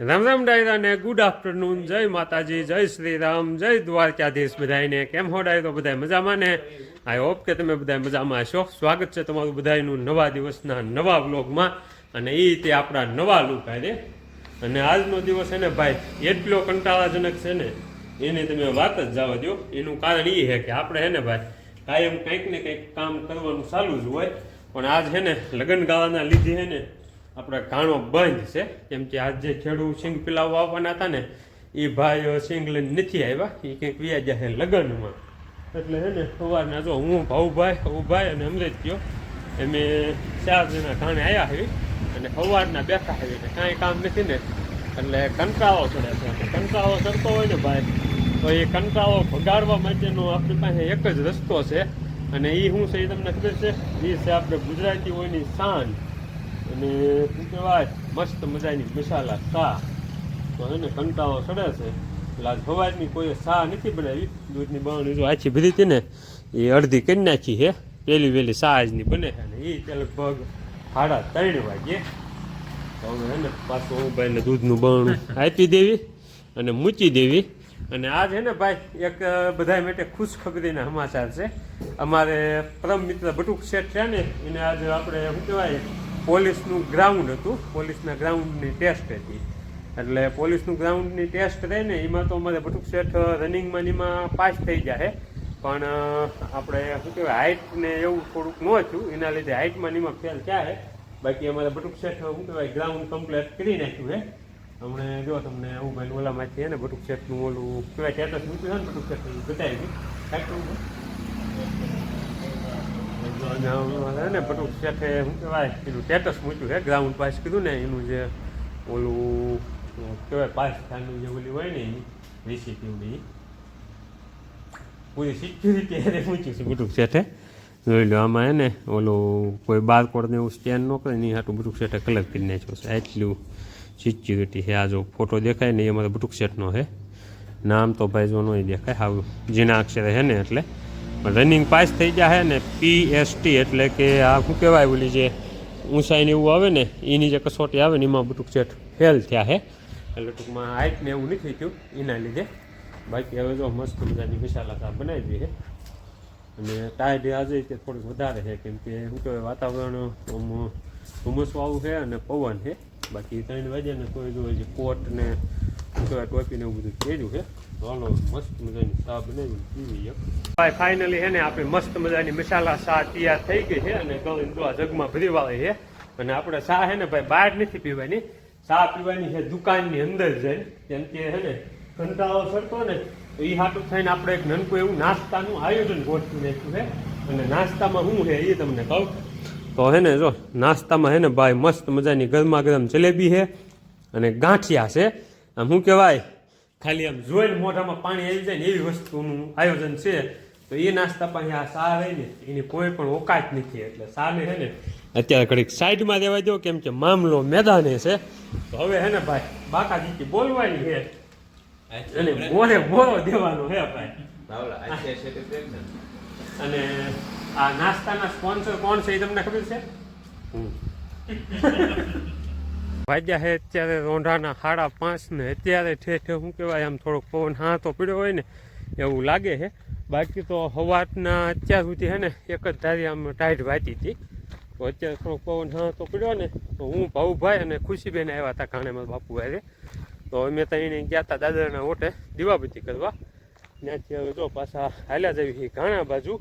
રામ રામ ડાયરા ને good afternoon જય માતાજી, જય શ્રી રામ જય દ્વારકાધીશ બધાને કેમ હો ડાયરો? બધા મજામાં ને? આઈ હોપ કે તમે બધા મજામાં હશો. સ્વાગત છે તમારું બધાનું નવા દિવસના નવા વ્લોગમાં. અને એ તે આપણા નવા લુક આરે અને આજનો દિવસ છે ને ભાઈ, એટલો કંટાળાજનક છે ને, એની તમે વાત જ જવા દો એનું કારણ એ છે કે આપણે છે ને ભાઈ, કાયમ કંઈક ને કંઈક કામ કરવાનું ચાલુ જ હોય. પણ આજ છે ને, લગ્ન ગાળાના લીધે છે ને આપણે ઘાણો બંધ છે. કેમ કે આજ જે ખેડૂત સિંગ પિલાવવા આવવાના હતા ને, એ ભાઈ સિંગ લઈને નથી આવ્યા. એ કંઈક વ્યા જાય લગ્નમાં. એટલે હે ને, સવારના જો હું ભાઉભાઈ ભાઈ અને અમૃત્યો અમે ચાર જણા ઘાણે આવ્યા છે અને સવારના બેઠા છે ને કાંઈ કામ નથી ને. એટલે કંટાળો ચડે છે. કંટાળો ચડતો હોય ને ભાઈ, તો એ કંટાળો ભગાડવા માટેનો આપણી પાસે એક જ રસ્તો છે. અને એ શું છે એ તમને ખબર છે? એ છે આપણે ગુજરાતીઓની શાન અને શું કહેવાય, મસ્ત મજાની મસાલા ચા તો એને કંટાળો ચડે છે. એટલે આજ સવારની કોઈ ચા નથી બનાવી. દૂધની બાવણી જો આછી ભરી હતી ને, એ અડધી કરી નાખી છે. પેલી વહેલી સાજની બને છે અને એ તે લગભગ સાડા ત્રણ વાગે. તો હવે હે ને પાછું હું ભાઈને દૂધનું બાવણું આપી દેવી અને મૂકી દેવી. અને આજ છે ને ભાઈ, એક બધા માટે ખુશ ખબરીના સમાચાર છે. અમારે પરમ મિત્ર બટુક શેઠ છે ને, એને આજે આપણે શું કહેવાય પોલીસનું ગ્રાઉન્ડ હતું. પોલીસના ગ્રાઉન્ડની ટેસ્ટ હતી. એટલે પોલીસનું ગ્રાઉન્ડની ટેસ્ટ રહે ને, એમાં તો અમારે ભટુક શેઠ રનિંગમાં એમાં પાસ થઈ જાય પણ આપણે શું કહેવાય હાઇટ ને એવું થોડુંક ન થયું એના લીધે હાઇટમાં એમાં ફેલ થયા બાકી અમારે ભટુક શેઠ શું કહેવાય ગ્રાઉન્ડ કમ્પ્લીટ કરી નાખ્યું છે હમણે જો તમને એવું ભાઈ ઓલામાંથી છે ને ભટુક શેઠનું ઓલું કહેવાય સ્ટેટસ મૂક્યું છે ને ભટુક શેઠ બતાવી દીધું અને ને બટુક શેઠે શું કહેવાય એનું સ્ટેટસ મૂક્યું છે ગ્રાઉન્ડ પાસ કીધું ને એનું જે ઓલું કહેવાય પાસ થવાનું જે ઓલી હોય ને એની રેસીપી એ પૂરી સિક્યુરિટી એને મૂક્યું છે બટુક શેઠે જોઈ લો આમાં હે ને ઓલું કોઈ બારકોડને એવું સ્કેન ન કરે ને એ હાટું બટુક શેઠે કલર કરી નાખ્યો છે એટલું સિક્યુરિટી છે આ જો ફોટો દેખાય ને એ અમારે બટુક શેઠનો છે નામ તો ભાઈ જો નહીં દેખાય હાવ જીના અક્ષરે છે ને એટલે રનિંગ પાસ થઈ જાય ને પીએસટી એટલે કે આ શું કહેવાય ઓલી જે ઊંચાઈને એવું આવે ને, એની જે કસોટી આવે ને, એમાં બટુક શેઠ ફેલ થયા છે. એટલે ટૂંકમાં હાઇટ ને એવું નથી થયું એના લીધે. બાકી હવે જો મસ્ત મજાની મસાલા સાહેબ બનાવી દઈએ અને ટાઈડ આજે તે થોડુંક વધારે છે, કેમ કે શું કહેવાય, વાતાવરણ ધુમ્મસવાળું છે અને પવન છે. બાકી ત્રણ વાગ્યા ને કોઈ જો કોટ ને શું ટોપીને એવું બધું પહેર્યું છે. હાલો, મસ્ત મજાની ચા બનાવી પીવી ભાઈ ફાઇનલી હે ને આપણે મસ્ત મજાની મસાલા ચા તૈયાર થઈ ગઈ છે અને જો આ જગમાં ભરી વાળી છે. અને આપણે ચા હે ને ભાઈ બહાર નથી પીવાની. ચા પીવાની છે દુકાનની અંદર જઈને. કેમ કે હે ને, કંટાળો સરતો ને, તો એ હાટું થઈને આપણે એક નાનકું એવું નાસ્તાનું આયોજન ગોઠવી નાખ્યું છે. અને નાસ્તામાં શું છે એ તમને કહું. તો હે ને જો, નાસ્તામાં હે ને ભાઈ મસ્ત મજાની ગરમા ગરમ જલેબી છે અને ગાંઠિયા છે. આમ શું કહેવાય? ખાલી આમ જોઈને મોઢામાં પાણી આવી જાય ને એવી વસ્તુનું આયોજન છે. તો એ નાસ્તા પાસે આ સા રહે ને એની કોઈ પણ ઓકાત નથી. એટલે સાને હે ને અત્યારે ઘડીક સાઈડમાં દેવા દો કેમ કે મામલો મેદાને છે. તો હવે હે ને ભાઈ બાકાજીથી દીકી બોલવાની છે. અને બોલે બોલો દેવાનો હે ભાઈ. અને આ નાસ્તાના સ્પોન્સર કોણ છે એ તમને ખબર છે? વાગ્યા છે અત્યારે રોંઢાના સાડા પાંચ ને અત્યારે ઠેઠે શું કહેવાય આમ થોડોક પવન હાથો પીડ્યો હોય ને એવું લાગે છે બાકી તો સવારના અત્યાર સુધી છે ને એક જ ધારી આમ ટાઈટ વાંચી હતી. તો અત્યારે થોડોક પવન હાથો પીડ્યો ને તો હું ભાઉભાઈ અને ખુશીબેન આવ્યા હતા કાણેમાં બાપુ હારે. તો અમે ત્યાં ગયા હતા દાદાના ઓટે દીવાબત્તી કરવા. ત્યાંથી હવે જો પાછા હાલ્યા જવી ઘાણા બાજુ.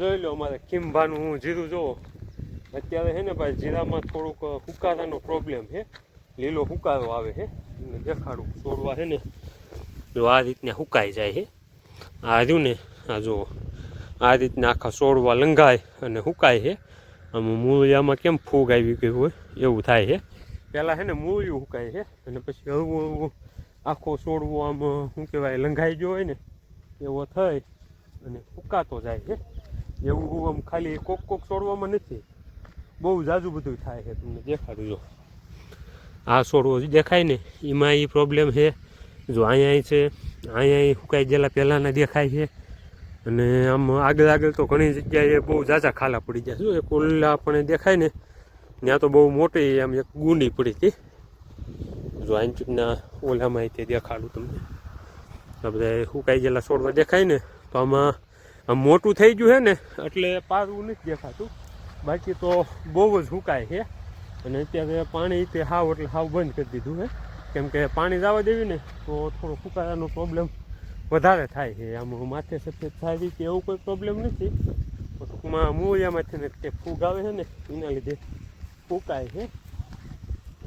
જોઈ લો અમારે ખીંભાનું હું જીરું જોવો અત્યારે છે ને ભાઈ જીરામાં થોડુંક હુકારાનો પ્રોબ્લેમ છે લીલો હુકારો આવે છે અને દેખાડું. છોડવા છે ને, જો આ રીતના હુકાઈ જાય છે આ રહ્યું ને, આ જો, આ રીતના આખા છોડવા લંઘાય અને હુકાય છે આમાં મૂળિયામાં કેમ ફૂગ આવી ગઈ હોય, એવું થાય છે પહેલાં છે ને મૂળિયું હુકાય છે અને પછી હળવું હળવું આખો છોડવો આમ, શું કહેવાય, લંઘાઈ ગયો હોય ને, એવો થાય અને ફૂકાતો જાય છે એવું આમ ખાલી કોક કોક છોડવામાં નથી. બહુ જાજુ બધું થાય છે તમને દેખાડું જો. આ છોડવો દેખાય ને? એમાં એ પ્રોબ્લેમ છે. જો અહીંયા છે, અહીંયા સુકાઈ ગયેલા પહેલાંના દેખાય છે. અને આમ આગળ આગળ તો ઘણી જગ્યાએ બહુ ઝાઝા ખાલા પડી ગયા જો એક ઓલા આપણને દેખાય ને, ત્યાં તો બહુ મોટી આમ એક ગુંડી પડી હતી. જો આંચુકના ઓલામાં તે દેખાડું તમને. આ બધા સુકાઈ ગયેલા છોડવા દેખાય ને, તો આમાં આમ મોટું થઈ ગયું છે ને, એટલે પારું નથી દેખાતું. બાકી તો બહુ જ સુકાય છે. અને અત્યારે પાણી તે હાવ એટલે હાવ બંધ કરી દીધું છે. કેમ કે પાણી જવા દેવી ને, તો થોડો ફૂકાવાનો પ્રોબ્લેમ વધારે થાય છે. આમ માથે સફેદ થાય કે એવું કોઈ પ્રોબ્લેમ નથી. ટૂંકમાં મૂળિયામાંથી ને તે ફૂગ આવે છે ને, એના લીધે ફૂકાય છે.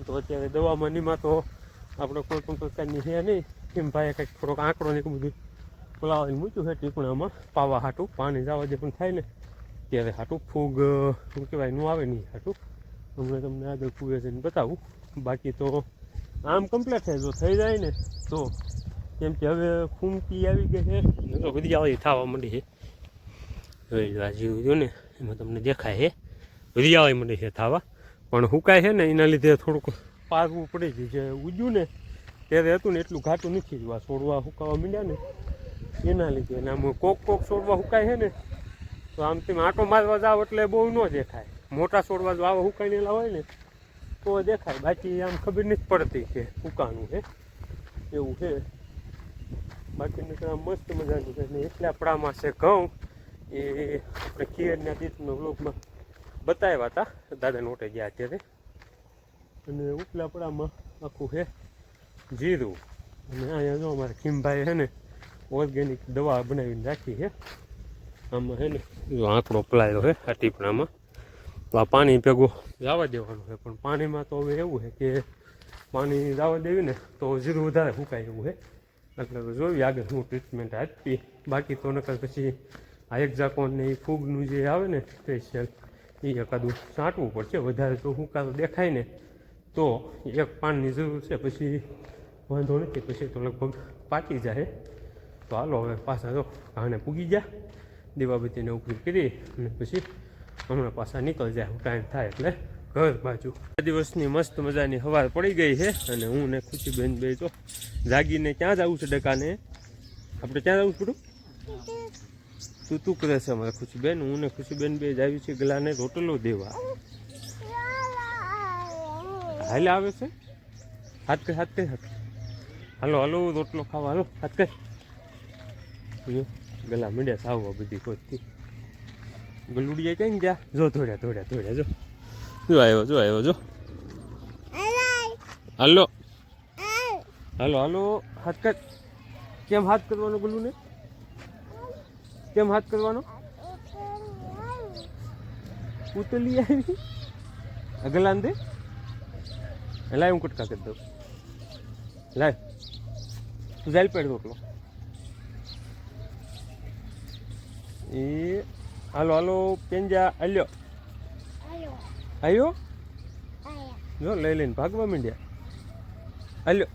તો અત્યારે દવામાં નીમાં તો આપણે કોઈ પણ પ્રકારની છે નહીં. કેમ ભાઈ કંઈક થોડોક આંકડો ને બધું બોલાવીને મૂક્યું છે ટીપણામાં પાવા હાટું પાણી જવા જે પણ થાય ને. ત્યારે હાટું ફૂગ શું કહેવાય, નું આવે નહીં હાટું. હમણાં તમને આગળ ફૂગે છે બતાવું. બાકી તો આમ કમ્પ્લીટ થાય જો થઈ જાય ને, તો કેમ કે હવે ફૂમકી આવી ગઈ છે. તો બધી આવી થવા માંડી છે. હવે જો જીવ જો ને, એમાં તમને દેખાય છે. બધી આવી માંડી છે થવા. પણ હુકાય છે ને, એના લીધે થોડુંક પારવું પડી છે. ઉજ્યું ને, ત્યારે હતું ને એટલું ઘાટું નથી જોવા છોડવા હુકાવા માંડ્યા ને, એના લીધે. અને આમ કોક કોક છોડવા હુકાય છે ને તો આમ તેમ આંટો મારવા જાવ એટલે બહુ ન દેખાય. મોટા છોડવા જો આવા હુકાયેલા હોય ને, તો દેખાય. બાકી આમ ખબર નથી પડતી કે હુકાનું છે એવું છે બાકી નકર આમ મસ્ત મજાનું છે. ને એટલા પડામાં છે. ઘઉં એ આપણે ખીરના દીતનો વ્લોગમાં બતાવ્યા હતા. દાદા નોટે ગયા અત્યારે અને ઉપલા પડામાં આખું છે જીરું. અને અહીંયા જો અમારે ખીમભાઈ છે ને ઓર્ગેનિક દવા બનાવીને રાખી છે આમાં છે ને આંકડો પલાયેલો છે આ ટીપણામાં તો આ પાણી ભેગું જવા દેવાનું છે પણ પાણીમાં તો હવે એવું છે કે પાણી જવા દેવી ને તો જીરું વધારે સુકાય એવું છે એટલે જોયું આગળ શું ટ્રીટમેન્ટ આપી બાકી તો નકર પછી આ એક ને એ ફૂગનું જે આવે ને સ્પેશિયલ એ એકાદું છાંટવું પડશે. વધારે તો ફૂકાતો દેખાય ને તો એક પાનની જરૂર છે, પછી વાંધો નથી, પછી તો લગભગ પાકી જાય. તો હાલો હવે પાછા જો કાને પૂગી ગયા. દીવાબત્તીને ઉપરી કરી અને પછી હમણાં પાછા નીકળી જાય ટાઈમ થાય એટલે ઘર બાજુ. આ દિવસની મસ્ત મજાની હવાર પડી ગઈ છે અને હું ને ખુશીબેન બે તો જાગીને ક્યાં જવું છે ડકાને? આપણે ક્યાં જવું પડું તું તું કરે છે અમારે ખુશીબેન હું ને ખુશીબેન બે જાવી છે ગલાને રોટલો દેવા. હાલે આવે છે? હાથ કઈ હાથ કઈ હાથ હાલો હાલો, રોટલો ખાવા. હાલો, હાથ કઈ ગલા મીડ્યા સાવવા બધી કોઈથી ગલુડિયા ક્યાં ગયા? જો થોડ્યા થોડ્યા થોડ્યા જો. જો આવ્યો જો આવ્યો, જો. હાલો. હાલો હાલો. હાથ કર કેમ હાથ કરવાનો ગલુને? કેમ હાથ કરવાનો ઉતલી આવી. અગલાન દે. લાય, હું કટકા કરી દઉં. લાય. તું જાય પેડ રોટલો. એ હાલો હાલો પેંજા હાલ્યો આવ્યો જો લઈ લઈને ભાગવા માંડ્યા. આલ્યો.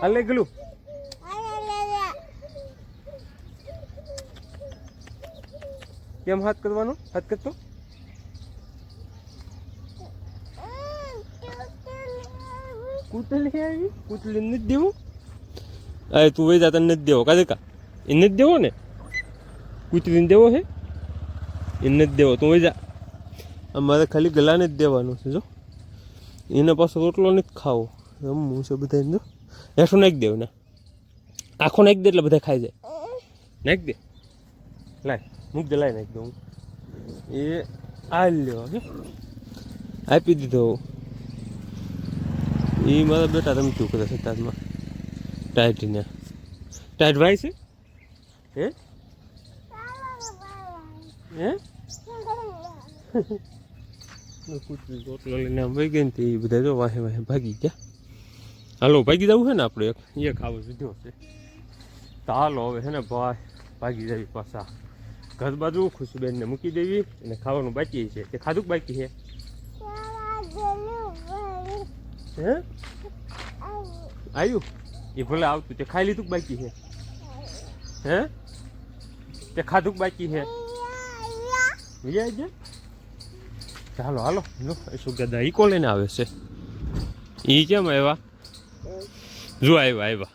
હાલે ગલું કેમ હાથ કરવાનો હાથ કરતો કૂતલી આવી? કૂતલી નથી દેવું? અરે તું વહી તને નથી દેવો. કાજે કા એ નથી દેવો ને? કૂતરીને દેવો હે? એ નથી દેવો. તું વહી જા. અમારે ખાલી ગલાને જ દેવાનું છે, જો. એને પાછો રોટલો નથી ખાવો. રમવું છે બધા જો. હેઠું નાખી દેવું ને આખો નાખી દે એટલે બધા ખાઈ જાય. નાખી દે? લાય, મૂક દે, લાય નાખી દઉં એ આ લ્યો આપી દીધો. એ મારા બેટા રમતું કરે છે તાજમાં. ટાઈટને ટાઈટ ભાઈ છે? હે? હે? કૂતરી રોટલો લઈને આમ વહી ગઈ ને તે બધા જો વાહે વાહે ભાગી ગયા. હાલો ભાગી જવું છે ને આપણે એક? એ ખાવું સીધો છે. તો હાલો હવે છે ને ભાઈ ભાગી જવી પાછા. ઘર બાજુ ખુશબેનને મૂકી દેવી અને ખાવાનું બાકી છે. તે ખાધું બાકી છે? હે? આવ્યું એ ભલે આવતું, તે ખાઈ લીધું બાકી છે? હે? તે ખાધું બાકી છે? વિજય ચાલો હાલો શું કહેતા ઈ કોણ લઈને આવે છે. ઈ કેમ આવ્યા? જો આવ્યા આવ્યા.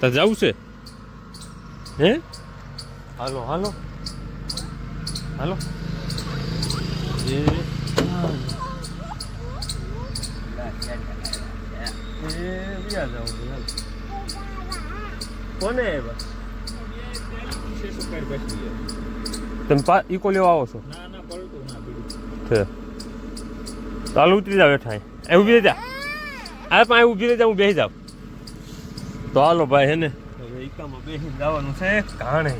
તો જવું છે? હે? હાલો હાલો. હાલો. એ એ વ્યા જાવ હાલ. કોને આવ્યા તમે પા ઈકો લેવા આવો છો. છે ચાલો ઉતરી જાવ હેઠા એ ઊભી રહી જા આ પણ ઊભી રહી જા હું બેસી જાઉં. તો હાલો ભાઈ હે ને? હવે ઈકામાં બેસીને જવાનું છે કાણે.